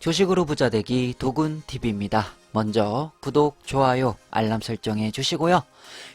주식으로 부자 되기 도군 TV입니다. 먼저 구독, 좋아요, 알람 설정해 주시고요.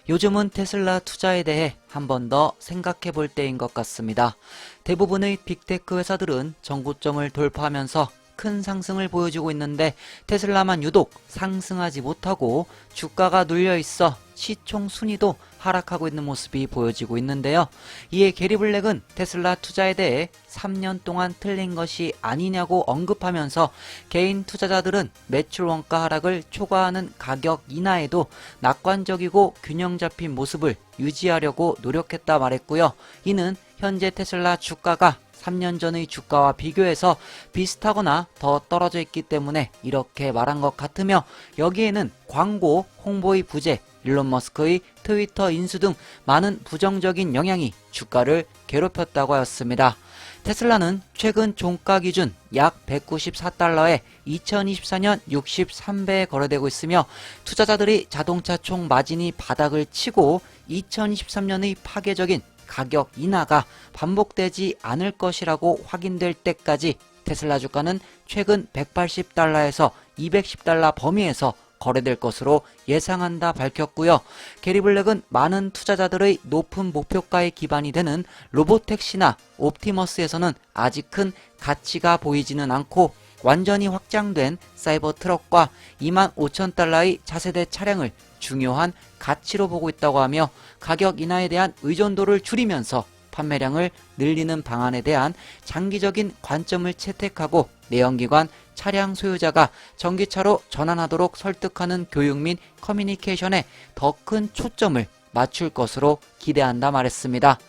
요즘은 테슬라 투자에 대해 한 번 더 생각해 볼 때인 것 같습니다. 대부분의 빅테크 회사들은 정고점을 돌파하면서 큰 상승을 보여주고 있는데 테슬라만 유독 상승하지 못하고 주가가 눌려 있어 시총 순위도 하락하고 있는 모습이 보여지고 있는데요. 이에 게리 블랙은 테슬라 투자에 대해 3년 동안 틀린 것이 아니냐고 언급하면서 개인 투자자들은 매출 원가 하락을 초과하는 가격 인하에도 낙관적이고 균형 잡힌 모습을 유지하려고 노력했다 말했고요. 이는 현재 테슬라 주가가 3년 전의 주가와 비교해서 비슷하거나 더 떨어져 있기 때문에 이렇게 말한 것 같으며 여기에는 광고, 홍보의 부재, 일론 머스크의 트위터 인수 등 많은 부정적인 영향이 주가를 괴롭혔다고 하였습니다. 테슬라는 최근 종가 기준 약 194달러에 2024년 63배에 거래되고 있으며 투자자들이 자동차 총 마진이 바닥을 치고 2023년의 파괴적인 가격 인하가 반복되지 않을 것이라고 확인될 때까지 테슬라 주가는 최근 180달러에서 210달러 범위에서 거래될 것으로 예상한다 밝혔고요. 게리 블랙은 많은 투자자들의 높은 목표가에 기반이 되는 로보택시나 옵티머스에서는 아직 큰 가치가 보이지는 않고 완전히 확장된 사이버 트럭과 2만 5천 달러의 차세대 차량을 중요한 가치로 보고 있다고 하며 가격 인하에 대한 의존도를 줄이면서 판매량을 늘리는 방안에 대한 장기적인 관점을 채택하고 내연기관 차량 소유자가 전기차로 전환하도록 설득하는 교육 및 커뮤니케이션에 더 큰 초점을 맞출 것으로 기대한다 말했습니다.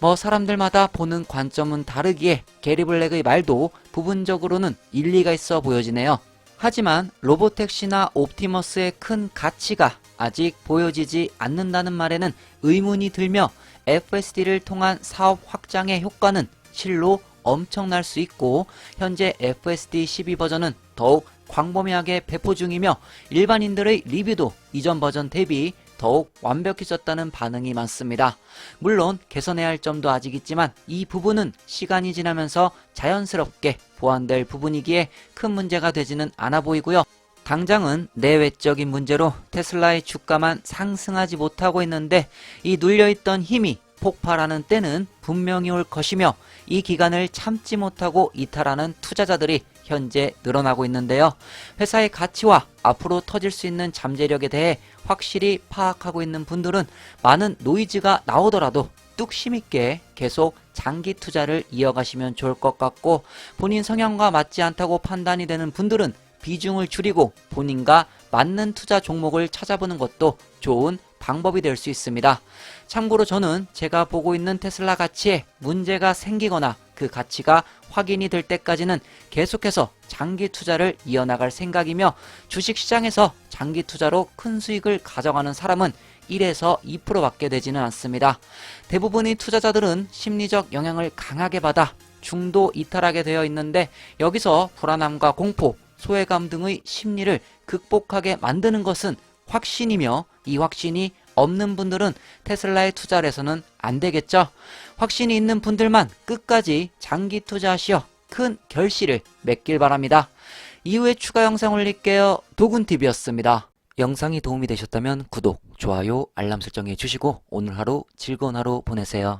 뭐 사람들마다 보는 관점은 다르기에 게리 블랙의 말도 부분적으로는 일리가 있어 보여지네요. 하지만 로보택시나 옵티머스의 큰 가치가 아직 보여지지 않는다는 말에는 의문이 들며 FSD를 통한 사업 확장의 효과는 실로 엄청날 수 있고 현재 FSD 12 버전은 더욱 광범위하게 배포 중이며 일반인들의 리뷰도 이전 버전 대비 더욱 완벽해졌다는 반응이 많습니다. 물론 개선해야 할 점도 아직 있지만 이 부분은 시간이 지나면서 자연스럽게 보완될 부분이기에 큰 문제가 되지는 않아 보이고요. 당장은 내외적인 문제로 테슬라의 주가만 상승하지 못하고 있는데 이 눌려있던 힘이 폭발하는 때는 분명히 올 것이며 이 기간을 참지 못하고 이탈하는 투자자들이 현재 늘어나고 있는데요. 회사의 가치와 앞으로 터질 수 있는 잠재력에 대해 확실히 파악하고 있는 분들은 많은 노이즈가 나오더라도 뚝심 있게 계속 장기 투자를 이어가시면 좋을 것 같고 본인 성향과 맞지 않다고 판단이 되는 분들은 비중을 줄이고 본인과 맞는 투자 종목을 찾아보는 것도 좋은 방법이 될 수 있습니다. 참고로 저는 제가 보고 있는 테슬라 가치에 문제가 생기거나 그 가치가 확인이 될 때까지는 계속해서 장기 투자를 이어나갈 생각이며 주식 시장에서 장기 투자로 큰 수익을 가져가는 사람은 1에서 2%밖에 되지는 않습니다. 대부분의 투자자들은 심리적 영향을 강하게 받아 중도 이탈하게 되어 있는데 여기서 불안함과 공포, 소외감 등의 심리를 극복하게 만드는 것은 확신이며 이 확신이 없는 분들은 테슬라에 투자를 해서는 안 되겠죠. 확신이 있는 분들만 끝까지 장기 투자하시어 큰 결실을 맺길 바랍니다. 이후에 추가 영상 올릴게요. 도군TV였습니다. 영상이 도움이 되셨다면 구독, 좋아요, 알람 설정해 주시고 오늘 하루 즐거운 하루 보내세요.